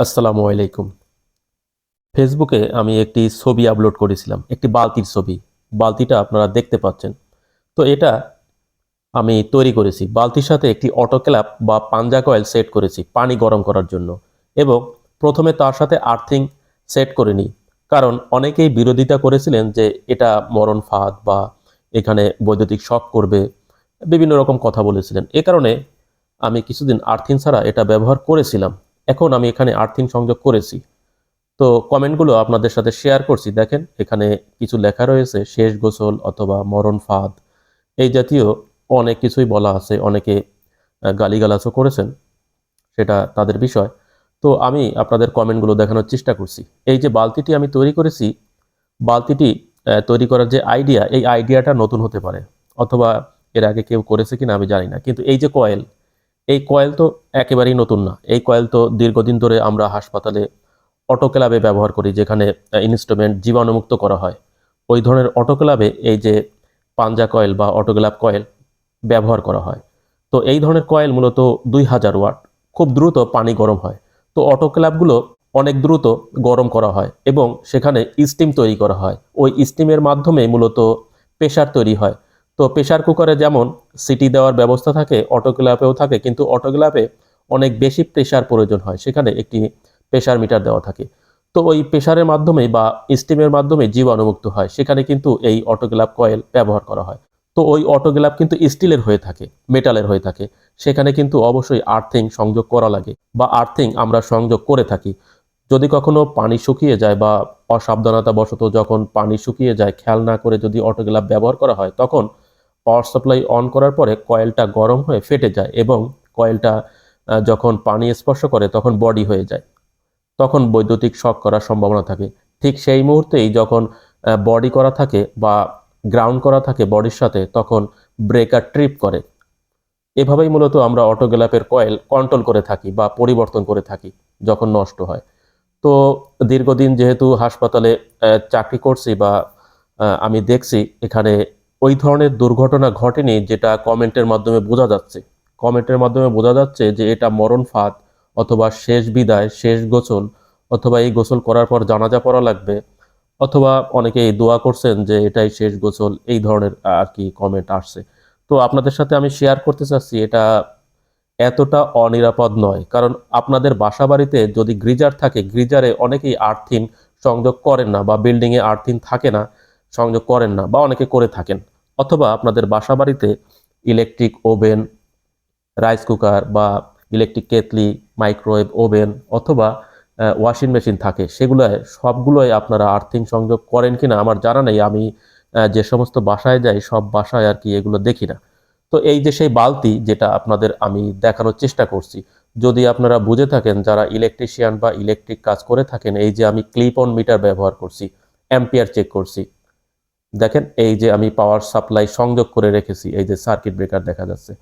আসসালামু আলাইকুম। ফেসবুকে আমি একটি ছবি আপলোড করেছিলাম, একটি বালতির ছবি। বালতিটা আপনারা দেখতে পাচ্ছেন। তো এটা আমি তৈরি করেছি। বালতির সাথে একটি অটোক্ল্যাপ বা পাঞ্জা কয়েল সেট করেছি পানি গরম করার জন্য। এবং প্রথমে তার সাথে আর্থিং সেট করে নিই। কারণ অনেকেই বিরোধিতা করেছিলেন যে এটা মরণ ফাঁদ বা এখানে বৈদ্যুতিক শখ করবে, বিভিন্ন রকম কথা বলেছিলেন। এ কারণে আমি কিছুদিন আর্থিং ছাড়া এটা ব্যবহার করেছিলাম। এখন আমি এখানে আর্থিং সংযোগ করেছি। তো কমেন্টগুলো আপনাদের সাথে শেয়ার করছি। দেখেন, এখানে কিছু লেখা রয়েছে, শেষ গোসল অথবা মরণ ফাঁদ। এই জাতীয় অনেক কিছুই বলা আছে, অনেকে গালিগালাজও করেছেন, সেটা তাদের বিষয়। তো আমি আপনাদের কমেন্টগুলো দেখানোর চেষ্টা করছি। এই যে বালতিটি আমি তৈরি করেছি, বালতিটি তৈরি করার যে আইডিয়া, এই আইডিয়াটা নতুন হতে পারে, অথবা এর আগে কেউ করেছে কিনা আমি জানি না। কিন্তু এই যে কয়েল এই কয়েল তো একেবারেই নতুন না। এই কয়েল তো দীর্ঘদিন ধরে আমরা হাসপাতালে অটোক্লাবে ব্যবহার করি, যেখানে ইনস্ট্রুমেন্ট জীবাণুমুক্ত করা হয়। ওই ধরনের অটোক্লাবে এই যে পাঞ্জা কয়েল বা অটোগ্লাভ কয়েল ব্যবহার করা হয়। তো এই ধরনের কয়েল মূলত দুই হাজার ওয়াট, খুব দ্রুত পানি গরম হয়। তো অটোক্লাবগুলো অনেক দ্রুত গরম করা হয় এবং সেখানে স্টিম তৈরি করা হয়। ওই স্টিমের মাধ্যমে মূলত প্রেশার তৈরি হয়। তো প্রেশার কুকারে যেমন সিটি দেওয়ার ব্যবস্থা থাকে অটোগ্লাভেও থাকে, কিন্তু অটোগ্লাভে অনেক বেশি প্রেশার প্রয়োজন হয়। সেখানে একটি প্রেশার মিটার দেওয়া থাকে। তো ওই প্রেশারের মাধ্যমে বা স্টিমের মাধ্যমে জীবাণুমুক্ত হয়। সেখানে কিন্তু এই অটোগ্লাভ কয়েল ব্যবহার করা হয়। তো ওই অটোগ্লাভ কিন্তু স্টিলের হয়ে থাকে মেটালের হয়ে থাকে। সেখানে কিন্তু অবশ্যই আর্থিং সংযোগ করা লাগে বা আর্থিং আমরা সংযোগ করে থাকি। যদি কখনো পানি শুকিয়ে যায় বা অসাবধানতা বশত যখন পানি শুকিয়ে যায় খেয়াল না করে যদি অটোগ্লাভ ব্যবহার করা হয়, তখন পাওয়ার সাপ্লাই অন করার পরে কয়েলটা গরম হয়ে ফেটে যায় এবং কয়েলটা যখন পানি স্পর্শ করে তখন বডি হয়ে যায়। তখন বৈদ্যুতিক শক করার সম্ভাবনা থাকে। ঠিক সেই মুহূর্তেই যখন বডি করা থাকে বা গ্রাউন্ড করা থাকে বডির সাথে, তখন ব্রেকার ট্রিপ করে। এভাবেই মূলত আমরা অটোগ্লাপের কয়েল কন্ট্রোল করে থাকি বা পরিবর্তন করে থাকি যখন নষ্ট হয়। তো দীর্ঘদিন যেহেতু হাসপাতালে চাকরি করছি বা আমি দেখছি, এখানে ওই ধরনের দুর্ঘটনা ঘটেনি যেটা কমেন্টের মাধ্যমে বোঝা যাচ্ছে। কমেন্টের মাধ্যমে বোঝা যাচ্ছে যে এটা মরণ ফাঁদ অথবা শেষ বিদায়, শেষ গোসল অথবা এই গোসল করার পর জানাজা পড়া লাগবে অথবা অনেকে এই দোয়া করছেন যে এটাই শেষ গোসল, এই ধরনের আর কি কমেন্ট আসছে। তো আপনাদের সাথে আমি শেয়ার করতে চাচ্ছি, এটা এতটা অনিরাপদ নয়। কারণ আপনাদের বাসা বাড়িতে যদি গ্রিজার থাকে, গ্রিজারে অনেকেই আর্থিন সংযোগ করেন না বা বিল্ডিংয়ে আর্থিন থাকে না, সংযোগ করেন না বা অনেকে করে থাকেন। অথবা আপনাদের বাসা বাড়িতে ইলেকট্রিক ওভেন রাইস কুকার বা ইলেকট্রিক কেতলি মাইক্রোওয়েভ ওভেন অথবা ওয়াশিং মেশিন থাকে, সেগুলোয় সবগুলোয় আপনারা আর্থিং সংযোগ করেন কিনা আমার জানা নেই, আমি যে সমস্ত বাসায় যাই সব বাসায় আর কি এগুলো দেখি না। তো এই যে সেই বালতি যেটা আপনাদের আমি দেখানোর চেষ্টা করছি, যদি আপনারা বুঝে থাকেন যারা ইলেকট্রিশিয়ান বা ইলেকট্রিক কাজ করে থাকেন, এই যে আমি ক্লিপ অন মিটার ব্যবহার করছি অ্যাম্পিয়ার চেক করছি দেখেন, এই যে আমি পাওয়ার সাপ্লাই সংযোগ করে রেখেছি, এই যে সার্কিট ব্রেকার দেখা যাচ্ছে।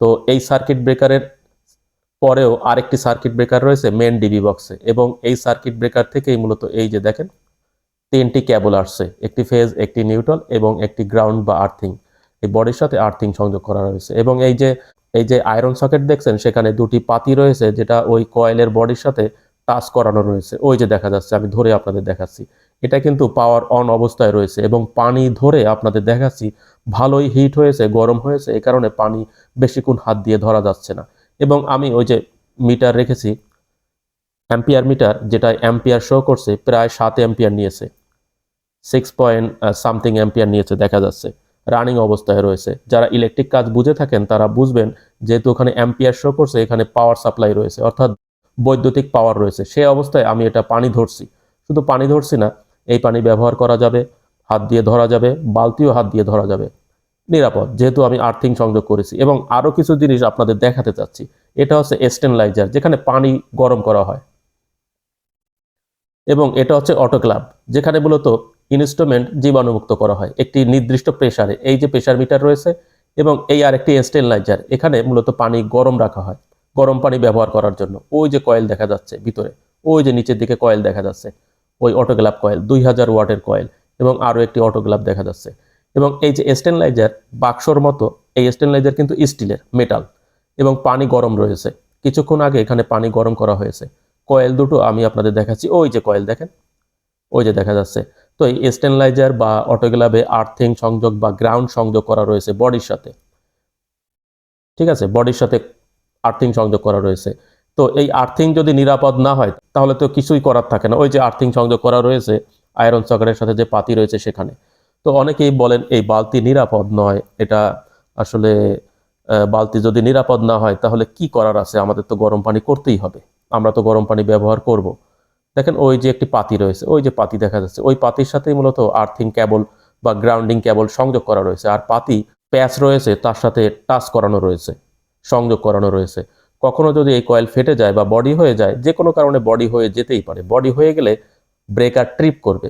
তো এই সার্কিট ব্রেকারের পরেও আরেকটি সার্কিট ব্রেকার রয়েছে মেন ডিবি বক্সে এবং এই সার্কিট ব্রেকার থেকেই মূলত এই যে দেখেন, তিনটি ক্যাবল আসছে, একটি ফেজ একটি নিউট্রাল এবং একটি গ্রাউন্ড বা আর্থিং এই বডির সাথে আর্থিং সংযোগ করা রয়েছে এবং এই যে এই যে আয়রন সকেট দেখছেন, সেখানে দুটি পাতি রয়েছে যেটা ওই কয়েলের বডির সাথে টাচ করানো রয়েছে। ওই যে দেখা যাচ্ছে, আমি ধরে আপনাদের দেখাচ্ছি। এটা কিন্তু পাওয়ার অন অবস্থায় রয়েছে এবং পানি ধরে আপনাদের দেখাচ্ছি ভালোই হিট হয়েছে, গরম হয়েছে এই কারণে পানি বেশিক্ষণ হাত দিয়ে ধরা যাচ্ছে না। এবং আমি ওই যে মিটার রেখেছি অ্যাম্পিয়ার মিটার যেটা অ্যাম্পিয়ার শো করছে, প্রায় সাত অ্যাম্পিয়ার নিয়েছে। সিক্স পয়েন্ট সামথিং অ্যাম্পিয়ার নিয়েছে, দেখা যাচ্ছে। রানিং অবস্থায় রয়েছে। যারা ইলেকট্রিক কাজ বুঝে থাকেন, তারা বুঝবেন যেহেতু ওখানে অ্যাম্পিয়ার শো করছে, এখানে পাওয়ার সাপ্লাই রয়েছে। অর্থাৎ বৈদ্যুতিক পাওয়ার রয়েছে। সেই অবস্থায় আমি এটা পানি ধরছি। শুধু পানি ধরছি না এই পানি ব্যবহার করা যাবে, হাত দিয়ে ধরা যাবে, বালতিও হাত দিয়ে ধরা যাবে। নিরাপদ, যেহেতু আমি আর্থিং সংযোগ করেছি এবং আরও কিছু জিনিস আপনাদের দেখাতে চাচ্ছি। এটা হচ্ছে এস্টেনলাইজার যেখানে পানি গরম করা হয়। এবং এটা হচ্ছে অটোক্লাব যেখানে মূলত ইনস্ট্রুমেন্ট জীবাণুমুক্ত করা হয়, একটি নির্দিষ্ট প্রেশারে এই যে প্রেশার মিটার রয়েছে এবং এই আরেকটি স্টেনলাইজার, এখানে মূলত পানি গরম রাখা হয়, গরম পানি ব্যবহার করার জন্য। ওই যে কয়েল দেখা যাচ্ছে ভিতরে, ওই যে নিচের দিকে কয়েল দেখা যাচ্ছে। ওই অটোগ্লাভ কয়েল দুই হাজার ওয়াটের কয়েল এবং আরও একটি অটোগ্লাভ দেখা যাচ্ছে। এবং এই যে স্টেনলাইজার বাক্সর মতো, এই স্টেনলাইজার কিন্তু স্টিলের মেটাল এবং পানি গরম রয়েছে। কিছুক্ষণ আগে এখানে পানি গরম করা হয়েছে। কয়েল দুটো আমি আপনাদের দেখাচ্ছি। ওই যে কয়েল দেখেন, ওই যে দেখা যাচ্ছে। তো এই স্টেনলাইজার বা অটোগ্লাভে আর্থিং সংযোগ বা গ্রাউন্ড সংযোগ করা রয়েছে বডির সাথে। ঠিক আছে? বডির সাথে আর্থিং সংযোগ করা রয়েছে। তো এই আর্থিং যদি নিরাপদ না হয়, তাহলে তো কিছুই করার থাকে না। ওই যে আর্থিং সংযোগ করা রয়েছে আয়রন সকেটের সাথে যে পাতি রয়েছে সেখানে। তো অনেকেই বলেন, এই বালতি নিরাপদ নয়, এটা আসলে বালতি যদি নিরাপদ না হয়, তাহলে কি করার আছে? আমাদের তো গরম পানি করতেই হবে। আমরা তো গরম পানি ব্যবহার করব। দেখেন, ওই যে একটি পাতি রয়েছে, ওই যে পাতি দেখা যাচ্ছে। ওই পাতির সাথেই মূলত আর্থিং কেবল বা গ্রাউন্ডিং কেবল সংযোগ করা রয়েছে। আর পাতি প্যাচ রয়েছে, তার সাথে টাচ করানো রয়েছে, সংযোগ করানো রয়েছে। কখনো যদি এই কয়েল ফেটে যায় বা বডি হয়ে যায়, যে কোনো কারণে বডি হয়ে যেতেই পারে। বডি হয়ে গেলে ব্রেকার ট্রিপ করবে।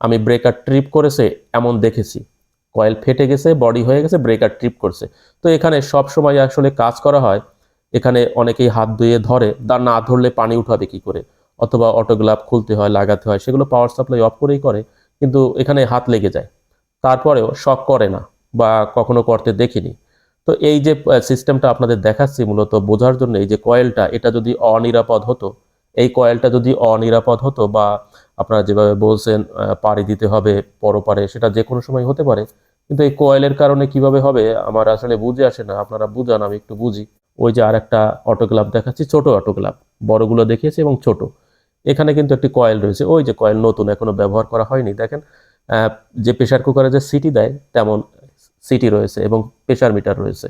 আমি ব্রেকার ট্রিপ করেছে এমন দেখেছি। কয়েল ফেটে গেছে বডি হয়ে গেছে ব্রেকার ট্রিপ করছে। তো এখানে সব সময় আসলে কাজ করা হয়। এখানে অনেকেই হাত ধুয়ে ধরে, দা না ধরলে পানি উঠাবে কি করে? অথবা অটোগ্লাভ খুলতে হয়, লাগাতে হয়, সেগুলো পাওয়ার সাপ্লাই অফ করেই করে, কিন্তু এখানে হাত লেগে যায়। তারপরেও শক করে না বা কখনো করতে দেখিনি। তো এই যে সিস্টেমটা আপনাদের দেখাচ্ছি মূলত, বোঝার জন্য এই যে কয়েলটা, এটা যদি অনিরাপদ হতো, এই কয়েলটা যদি অনিরাপদ হতো বা আপনারা যেভাবে বলছেন পাড়ি দিতে হবে পরপারে, সেটা যে কোনো সময় হতে পারে, কিন্তু এই কয়েলের কারণে কীভাবে হবে, আমার আসলে বুঝে আসে না, আপনারা বুঝান, আমি একটু বুঝি। ওই যে আর একটা অটোগ্লাভ দেখাচ্ছি, ছোট অটোগ্লাভ বড়গুলো দেখিয়েছি এবং ছোট। এখানে কিন্তু একটি কয়েল রয়েছে, ওই যে কয়েল নতুন, এখনও ব্যবহার করা হয়নি, দেখেন যে প্রেশার কুকারে যে সিটি দেয়, তেমন সিটি রয়েছে এবং প্রেশার মিটার রয়েছে।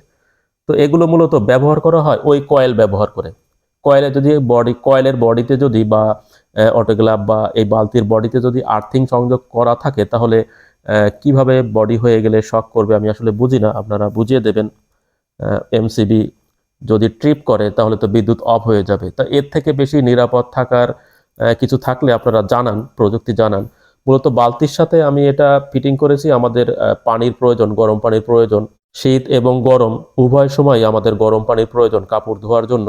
তো এগুলো মূলত ব্যবহার করা হয় ওই কয়েল ব্যবহার করে। কয়েলে যদি বডি, কয়েলের বডিতে যদি বা অটোগ্লাভ বা এই বালতির বডিতে যদি আর্থিং সংযোগ করা থাকে, তাহলে কীভাবে বডি হয়ে গেলে শক করবে আমি আসলে বুঝি না, আপনারা বুঝিয়ে দেবেন। এমসিবি যদি ট্রিপ করে, তাহলে তো বিদ্যুৎ অফ হয়ে যাবে। তা এর থেকে বেশি নিরাপদ থাকার কিছু থাকলে আপনারা জানান, প্রযুক্তি জানান। মূলত বালতির সাথে আমি এটা ফিটিং করেছি, আমাদের পানির প্রয়োজন, গরম পানির প্রয়োজন। শীত এবং গরম উভয় সময় আমাদের গরম পানির প্রয়োজন কাপড় ধোয়ার জন্য।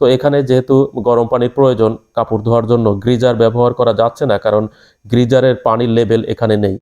তো এখানে যেহেতু গরম পানির প্রয়োজন, কাপড় ধোয়ার জন্য গ্রিজার ব্যবহার করা যাচ্ছে না, কারণ গ্রিজারের পানির লেভেল এখানে নেই।